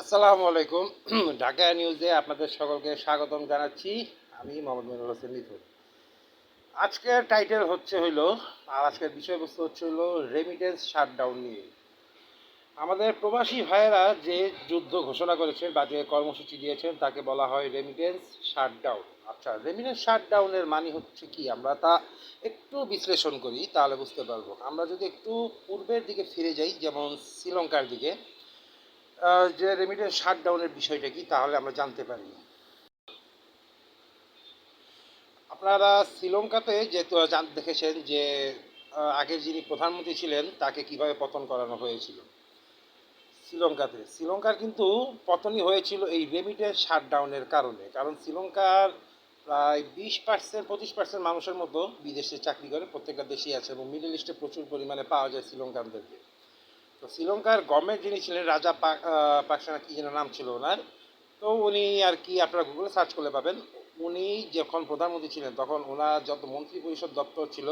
আসসালামু আলাইকুম। ঢাকা নিউজে আপনাদের সকলকে স্বাগতম জানাচ্ছি। আমি মোহাম্মদ মিনুল হোসেন মিথুন আজকের টাইটেল হচ্ছে হইল, আর আজকের বিষয়বস্তু হচ্ছে হইল রেমিটেন্স শাটডাউন নিয়ে। আমাদের প্রবাসী ভাইয়েরা যে যুদ্ধ ঘোষণা করেছেন বা যে কর্মসূচি দিয়েছেন, তাকে বলা হয় রেমিটেন্স শাটডাউন আচ্ছা রেমিটেন্স শাটডাউনের মানে হচ্ছে কি? আমরা তা একটু বিশ্লেষণ করি, তাহলে বুঝতে পারব। আমরা যদি একটু পূর্বের দিকে ফিরে যাই, যেমন শ্রীলঙ্কার দিকে যে রেমিটেন্স শাটডাউনের বিষয়টা কি, তাহলে আমরা জানতে পারি। আপনারা শ্রীলঙ্কাতে জান, দেখেছেন যে আগের যিনি প্রধানমন্ত্রী ছিলেন, তাকে কীভাবে পতন করানো হয়েছিল শ্রীলঙ্কাতে। শ্রীলঙ্কার কিন্তু পতনই হয়েছিল এই রেমিটেন্স শাটডাউনের কারণে। কারণ শ্রীলঙ্কার প্রায় বিশ পার্সেন্ট পঁচিশ পার্সেন্ট মানুষের মতো বিদেশে চাকরি করে, প্রত্যেকটা দেশেই আছে এবং মিডল ইস্টে প্রচুর পরিমাণে পাওয়া যায় শ্রীলঙ্কানদেরকে। তো শ্রীলঙ্কার গভর্নমেন্ট যিনি ছিলেন, রাজা পাক পাকসানা কি যেন নাম ছিল ওনার, তো উনি আর কি আপনারা গুগলে সার্চ করলে পাবেন। উনি যখন প্রধানমন্ত্রী ছিলেন, তখন ওনার যত মন্ত্রী পরিষদ দপ্তর ছিল,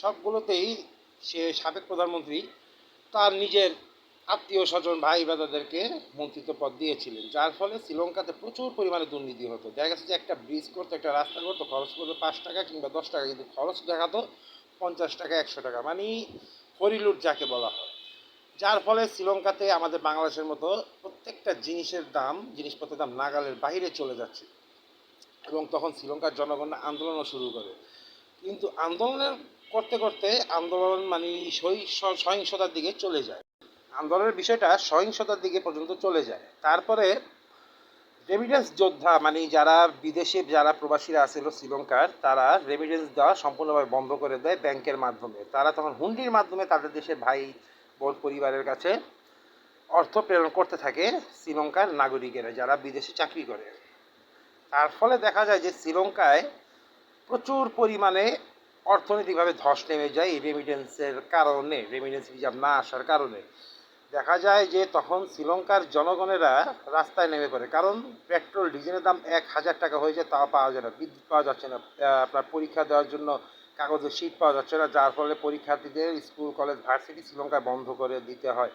সবগুলোতেই সে সাবেক প্রধানমন্ত্রী তার নিজের আত্মীয় স্বজন, ভাই ব্রাদারদেরকে মন্ত্রিত্ব পদ দিয়েছিলেন। যার ফলে শ্রীলঙ্কাতে প্রচুর পরিমাণে দুর্নীতি হতো। দেখা গেছে যে একটা ব্রিজ করতো, একটা রাস্তা করতো, খরচ করতো পাঁচ টাকা কিংবা দশ টাকা, কিন্তু খরচ দেখাতো পঞ্চাশ টাকা, একশো টাকা। মানে হরিলুট যাকে বলা হয়। যার ফলে শ্রীলঙ্কাতে আমাদের বাংলাদেশের মতো প্রত্যেকটা জিনিসের দাম, জিনিসপত্রের দাম নাগালের বাইরে চলে যাচ্ছে। এবং তখন শ্রীলঙ্কার জনগণ আন্দোলনও শুরু করে। কিন্তু আন্দোলনের করতে করতে আন্দোলন মানে সহি- সহিংসতার দিকে চলে যায়। আন্দোলনের বিষয়টা সহিংসতার দিকে পর্যন্ত চলে যায়। তারপরে রেমিডেন্স যোদ্ধা মানে যারা বিদেশে যারা প্রবাসীরা আছিল শ্রীলঙ্কার, তারা রেমিডেন্স দেওয়া সম্পূর্ণভাবে বন্ধ করে দেয় ব্যাংকের মাধ্যমে। তারা তখন হুন্ডির মাধ্যমে তাদের দেশের ভাই বোন পরিবারের কাছে অর্থ প্রেরণ করতে থাকে শ্রীলঙ্কার নাগরিকেরা যারা বিদেশে চাকরি করে। তার ফলে দেখা যায় যে শ্রীলঙ্কায় প্রচুর পরিমাণে অর্থনৈতিকভাবে ধস নেমে যায় এই রেমিটেন্সের কারণে রেমিটেন্স রিজার্ভ না আসার কারণে। দেখা যায় যে তখন শ্রীলঙ্কার জনগণেরা রাস্তায় নেমে পড়ে, কারণ পেট্রোল, ডিজেলের দাম এক হাজার টাকা হয়ে যায়, তাও পাওয়া যায় না, বিদ্যুৎ পাওয়া যাচ্ছে না আপনার পরীক্ষা দেওয়ার জন্য কাগজের শীট পাওয়া যাচ্ছে না, যার ফলে পরীক্ষার্থীদের স্কুল, কলেজ, ভার্সিটি শ্রীলঙ্কায় বন্ধ করে দিতে হয়।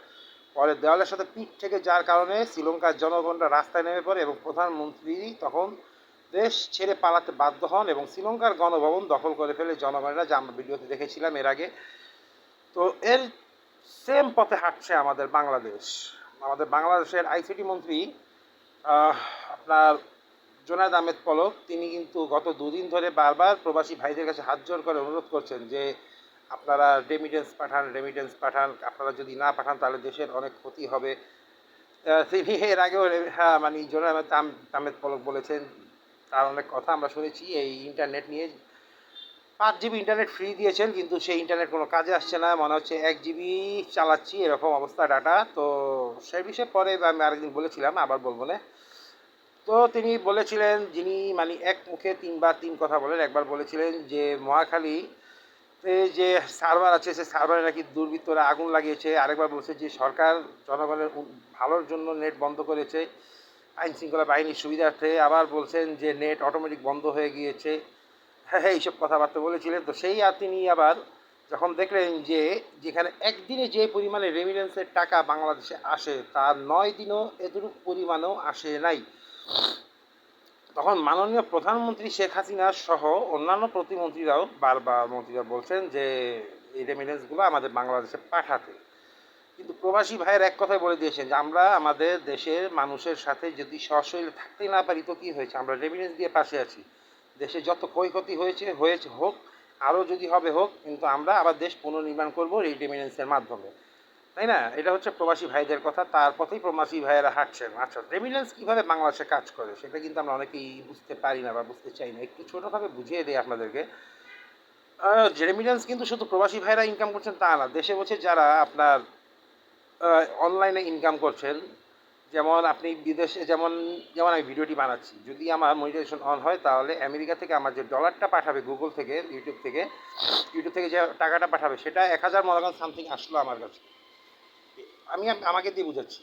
পরে দেওয়ালের সাথে পিঠ থেকে যার কারণে শ্রীলঙ্কার জনগণরা রাস্তায় নেমে পড়ে এবং প্রধানমন্ত্রী তখন দেশ ছেড়ে পালাতে বাধ্য হন এবং শ্রীলঙ্কার গণভবন দখল করে ফেলে জনগণেরা, যা আমরা ভিডিওতে দেখেছিলাম এর আগে। তো এর সেম পথে হাঁটছে আমাদের বাংলাদেশ। আমাদের বাংলাদেশের আইসিটি মন্ত্রী আপনার জোনায়দ আহমেদ পলক, তিনি কিন্তু গত দুদিন ধরে বারবার প্রবাসী ভাইদের কাছে হাত জোর করে অনুরোধ করছেন যে আপনারা রেমিটেন্স পাঠান রেমিটেন্স পাঠান, আপনারা যদি না পাঠান তাহলে দেশের অনেক ক্ষতি হবে। তিনি এর আগেও হ্যাঁ মানে জোনায়দ আহমেদ আহমেদ পলক বলেছেন, তার অনেক কথা আমরা শুনেছি, এই ইন্টারনেট নিয়ে। পাঁচ জিবি ইন্টারনেট ফ্রি দিয়েছেন, কিন্তু সেই ইন্টারনেট কোনো কাজে আসছে না, মনে হচ্ছে এক জিবি চালাচ্ছি, এরকম অবস্থা ডাটা তো সে বিষয়ে পরে আমি আরেকদিন বলেছিলাম, আবার বলব না। তো তিনি বলেছিলেন, যিনি মানে এক মুখে তিনবার তিন কথা বলেন, একবার বলেছিলেন যে, মহাখালী যে সার্ভার আছে, সে সার্ভারে নাকি দুর্বৃত্তরা আগুন লাগিয়েছে। আরেকবার বলছে যে, সরকার জনগণের ভালোর জন্য নেট বন্ধ করেছে, আইন শৃঙ্খলা বাহিনীর সুবিধার্থে। আবার বলছেন যে, নেট অটোমেটিক বন্ধ হয়ে গিয়েছে। হ্যাঁ হ্যাঁ এইসব কথাবার্তা বলেছিলেন। তো সেই আর তিনি আবার যখন দেখলেন যে, যেখানে একদিনে যে পরিমাণে রেমিডেন্সের টাকা বাংলাদেশে আসে, তার নয় দিনও এতটুকু পরিমাণেও আসে নাই। তখন মাননীয় প্রধানমন্ত্রী শেখ হাসিনা সহ অন্যান্য প্রতিমন্ত্রীরাও বারবার মন্ত্রীরা বলছেন যে এই রেমিটেন্সগুলো আমাদের বাংলাদেশে পাঠাতে। কিন্তু প্রবাসী ভাইয়ের এক কথাই বলে দিয়েছেন যে আমরা আমাদের দেশের মানুষের সাথে যদি সশরীরে থাকতেই না পারি তো কী হয়েছে? আমরা রেমিটেন্স দিয়ে পাশে আছি। দেশে যত ক্ষয়ক্ষতি হয়েছে হয়েছে হোক, আরও যদি হবে হোক, কিন্তু আমরা আবার দেশ পুনর্নির্মাণ করব এই রেমিটেন্সের মাধ্যমে। তাই না? এটা হচ্ছে প্রবাসী ভাইদের কথা, তার পথেই প্রবাসী ভাইয়েরা হাঁটছেন। আচ্ছা রেমিটেন্স কীভাবে বাংলাদেশে কাজ করে, সেটা কিন্তু আমরা অনেকেই বুঝতে পারি না বা বুঝতে চাই না। একটু ছোটোভাবে বুঝিয়ে দিই আপনাদেরকে। রেমিটেন্স কিন্তু শুধু প্রবাসী ভাইরা ইনকাম করছেন তা না, দেশে বসে যারা আপনার অনলাইনে ইনকাম করছেন, যেমন আপনি বিদেশে, যেমন যেমন আমি ভিডিওটি বানাচ্ছি, যদি আমার মনিটাইজেশন অন হয়, তাহলে আমেরিকা থেকে আমার যে ডলারটা পাঠাবে গুগল থেকে ইউটিউব থেকে ইউটিউব থেকে যে টাকাটা পাঠাবে, সেটা এক হাজার মনে সামথিং আসলো আমার কাছে। আমি আমাকে দিয়ে বুঝাচ্ছি।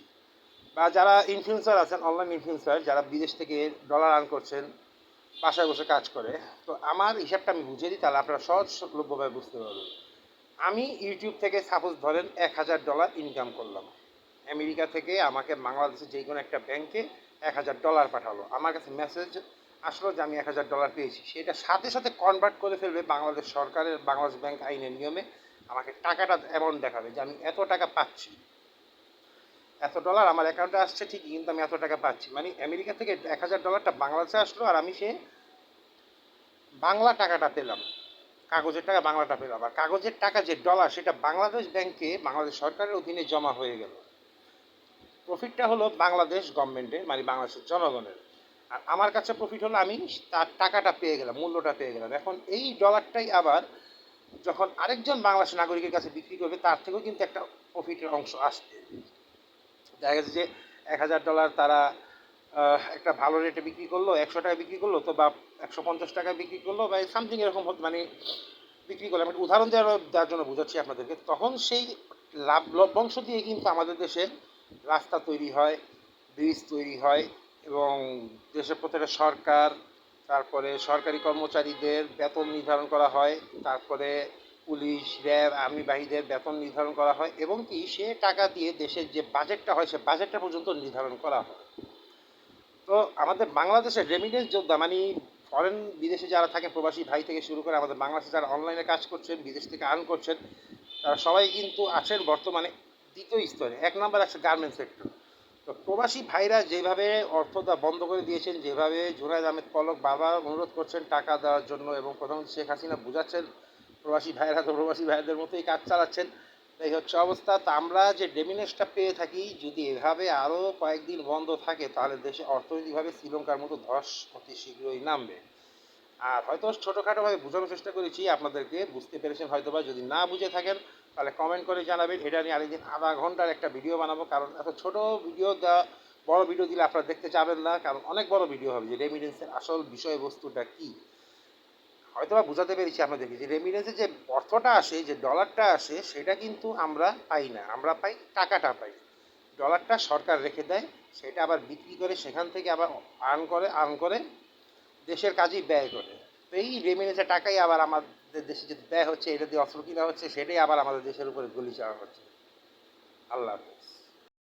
বা যারা ইনফ্লুয়েন্সার আছেন অনলাইন ইনফ্লুয়েন্সার যারা বিদেশ থেকে ডলার আর্ন করছেন, বাসায় বসে কাজ করে, তো আমার হিসাবটা আমি বুঝিয়ে দিই, তাহলে আপনারা সহজ সহজলভ্যভাবে বুঝতে পারবেন। আমি ইউটিউব থেকে সাপোজ ধরেন এক হাজার ডলার ইনকাম করলাম। আমেরিকা থেকে আমাকে বাংলাদেশের যে কোনো একটা ব্যাংকে এক হাজার ডলার পাঠালো। আমার কাছে মেসেজ আসলো যে আমি এক হাজার ডলার পেয়েছি। সেটা সাথে সাথে কনভার্ট করে ফেলবে বাংলাদেশ সরকারের, বাংলাদেশ ব্যাংক আইনের নিয়মে আমাকে টাকাটা অ্যামাউন্ট দেখাবে যে আমি এত টাকা পাচ্ছি। এত ডলার আমার অ্যাকাউন্টে আসছে ঠিকই, কিন্তু আমি এত টাকা পাচ্ছি। মানে আমেরিকা থেকে এক হাজার ডলারটা বাংলাদেশে আসলো আর আমি সে বাংলা টাকাটা পেলাম। কাগজের টাকা বাংলাটা পেলাম। আর কাগজের টাকা যে ডলার সেটা বাংলাদেশ ব্যাংকে বাংলাদেশ সরকারের অধীনে জমা হয়ে গেল। প্রফিটটা হলো বাংলাদেশ গভর্নমেন্টের মানে বাংলাদেশের জনগণের। আর আমার কাছে প্রফিট হলো আমি তার টাকাটা পেয়ে গেলাম, মূল্যটা পেয়ে গেলাম। এখন এই ডলারটাই আবার যখন আরেকজন বাংলাদেশ নাগরিকের কাছে বিক্রি করবে, তার থেকেও কিন্তু একটা প্রফিটের অংশ আসবে। দেখা গেছে যে এক হাজার ডলার তারা একটা ভালো রেটে বিক্রি করল, একশো টাকা বিক্রি করল, তো বা একশো পঞ্চাশ টাকা বিক্রি করল বা সামথিং এরকম মানে বিক্রি করল। আমি একটা উদাহরণ দেওয়ার জন্য বোঝাচ্ছি আপনাদেরকে। তখন সেই লাভ, লভ্যাংশ দিয়ে কিন্তু আমাদের দেশে রাস্তা তৈরি হয় ব্রিজ তৈরি হয় এবং দেশের প্রত্যেকটা সরকার, তারপরে সরকারি কর্মচারীদের বেতন নির্ধারণ করা হয়, তারপরে পুলিশ, র্যাব, আর্মি বাহিনীদের বেতন নির্ধারণ করা হয় এবং কি সে টাকা দিয়ে দেশের যে বাজেটটা হয়, সে বাজেটটা পর্যন্ত নির্ধারণ করা হয়। তো আমাদের বাংলাদেশের রেমিডেন্স যোদ্ধা মানে ফরেন বিদেশে যারা থাকেন প্রবাসী ভাই থেকে শুরু করে আমাদের বাংলাদেশে যারা অনলাইনে কাজ করছেন, বিদেশ থেকে আর্ন করছেন, তারা সবাই কিন্তু আছেন বর্তমানে দ্বিতীয় স্তরে। এক নম্বর আছে গার্মেন্টস সেক্টর তো প্রবাসী ভাইরা যেভাবে অর্থ দেওয়া বন্ধ করে দিয়েছেন, যেভাবে জুনায়দ আহমেদ পলক বাবা অনুরোধ করছেন টাকা দেওয়ার জন্য এবং প্রধানমন্ত্রী শেখ হাসিনা বোঝাচ্ছেন প্রবাসী ভাইরা তো প্রবাসী ভাইদের মতোই কাজ চালাচ্ছেন। এই হচ্ছে অবস্থা। তা আমরা যে ডেমিনেসটা পেয়ে থাকি, যদি এভাবে আরও কয়েকদিন বন্ধ থাকে, তাহলে দেশে অর্থনৈতিকভাবে শ্রীলঙ্কার মতো ধস অতি শীঘ্রই নামবে। আর হয়তো ছোটোখাটোভাবে বোঝানোর চেষ্টা করেছি, আপনাদেরকে বুঝতে পেরেছেন হয়তো বা যদি না বুঝে থাকেন, তাহলে কমেন্ট করে জানাবেন। এটা নিয়ে আরেকদিন আধা ঘণ্টার একটা ভিডিও বানাবো, কারণ এত ছোট ভিডিও দেওয়া বড় ভিডিও দিলে আপনারা দেখতে চাবেন না, কারণ অনেক বড় ভিডিও হবে যে রেমিডেন্সের আসল বিষয়বস্তুটা কী। হয়তো বা বোঝাতে পেরেছি আপনাদেরকে যে রেমিডেন্সের যে অর্থটা আসে, যে ডলারটা আসে, সেটা কিন্তু আমরা পাই না। আমরা পাই, টাকাটা পাই। ডলারটা সরকার রেখে দেয়, সেটা আবার বিক্রি করে সেখান থেকে আবার আর্ন করে আর্ন করে দেশের কাজেই ব্যয় করে। তো এই রেমিডেন্সের টাকাই আবার আমাদের দেশে যে ব্যয় হচ্ছে, এটা দিয়ে অস্ত্র কিনা হচ্ছে, সেটাই আবার আমাদের দেশের উপরে গুলি চাওয়া হচ্ছে। আল্লাহ হাফেজ।